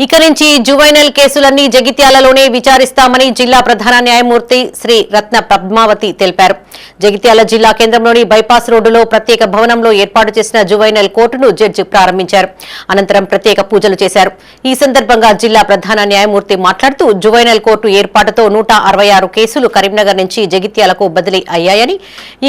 ఇక నుంచి జువైనల్ కేసులన్నీ జగిత్యాలలోనే విచారిస్తామని జిల్లా ప్రధాన న్యాయమూర్తి శ్రీ రత్న పద్మావతి తెలిపారు. జగిత్యాల జిల్లా కేంద్రంలోని బైపాస్ రోడ్డులో ప్రత్యేక భవనంలో ఏర్పాటు చేసిన జువైనల్ కోర్టును జడ్జి ప్రారంభించారు. అనంతరం ప్రత్యేక పూజలు చేశారు. ఈ సందర్భంగా జిల్లా ప్రధాన న్యాయమూర్తి మాట్లాడుతూ జువైనల్ కోర్టు ఏర్పాటుతో నూట అరవై ఆరు కేసులు కరీంనగర్ నుంచి జగిత్యాలకు బదిలీ అయ్యాయని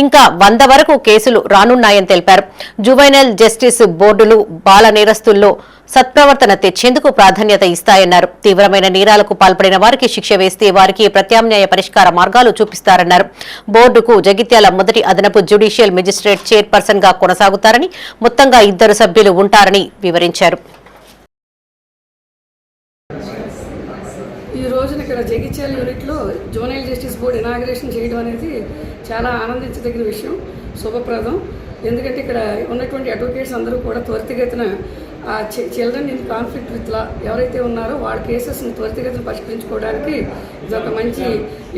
ఇంకా వంద వరకు కేసులు రానున్నాయని తెలిపారు. జువైనల్ జస్టిస్ బోర్డులు బాల నేరస్తుల్లో సత్ప్రవర్తన తెచ్చేందుకు ప్రాధాన్యత ఇస్తాయన్నారు. తీవ్రమైన నేరాలకు పాల్పడిన వారికి శిక్ష వేస్తే వారికి ప్రత్యామ్నాయ పరిష్కార మార్గాలు చూపిస్తారన్నారు. బోర్డుకు జగిత్యాల మొదటి అదనపు జ్యుడిషియల్ మెజిస్ట్రేట్ చైర్పర్సన్గా కొనసాగుతారని మొత్తంగా ఇద్దరు సభ్యులు ఉంటారని వివరించారు. ఈ రోజున ఇక్కడ జగిత్యాల యూనిట్లో జోనల్ జస్టిస్ బోర్డు ఇనాగ్రేషన్ చేయడం అనేది చాలా ఆనందించదగిన విషయం శుభప్రదం. ఎందుకంటే ఇక్కడ ఉన్నటువంటి అడ్వకేట్స్ అందరూ కూడా త్వరితగతిన children in conflict with law ఎవరైతే ఉన్నారో వాళ్ళ కేసెస్ని త్వరితగతిని పరిష్కరించుకోవడానికి ఇది ఒక మంచి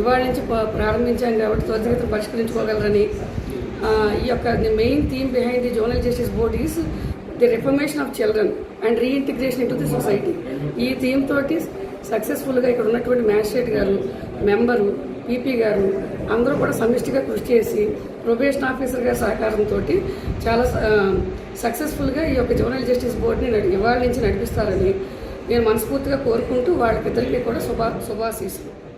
ఇవాళ నుంచి ప్రారంభించాం కాబట్టి త్వరితగతిని పరిష్కరించుకోగలరని. ఈ యొక్క the main theme behind the zonal justice board is the reformation of children and reintegration into the society. ఈ థీమ్ తోటి సక్సెస్ఫుల్గా ఇక్కడ ఉన్నటువంటి మ్యాజిస్ట్రేట్ గారు మెంబరు పీపీ గారు అందరూ కూడా సమిష్టిగా కృషి చేసి ప్రొబేషన్ ఆఫీసర్ గారి సహకారంతో చాలా సక్సెస్ఫుల్గా ఈ యొక్క జోనల్ జస్టిస్ బోర్డుని నడి ఇవాళ నుంచి నడిపిస్తారని నేను మనస్ఫూర్తిగా కోరుకుంటూ వాళ్ళకిద్దరికీ కూడా శుభా శుభాశీస్సులు.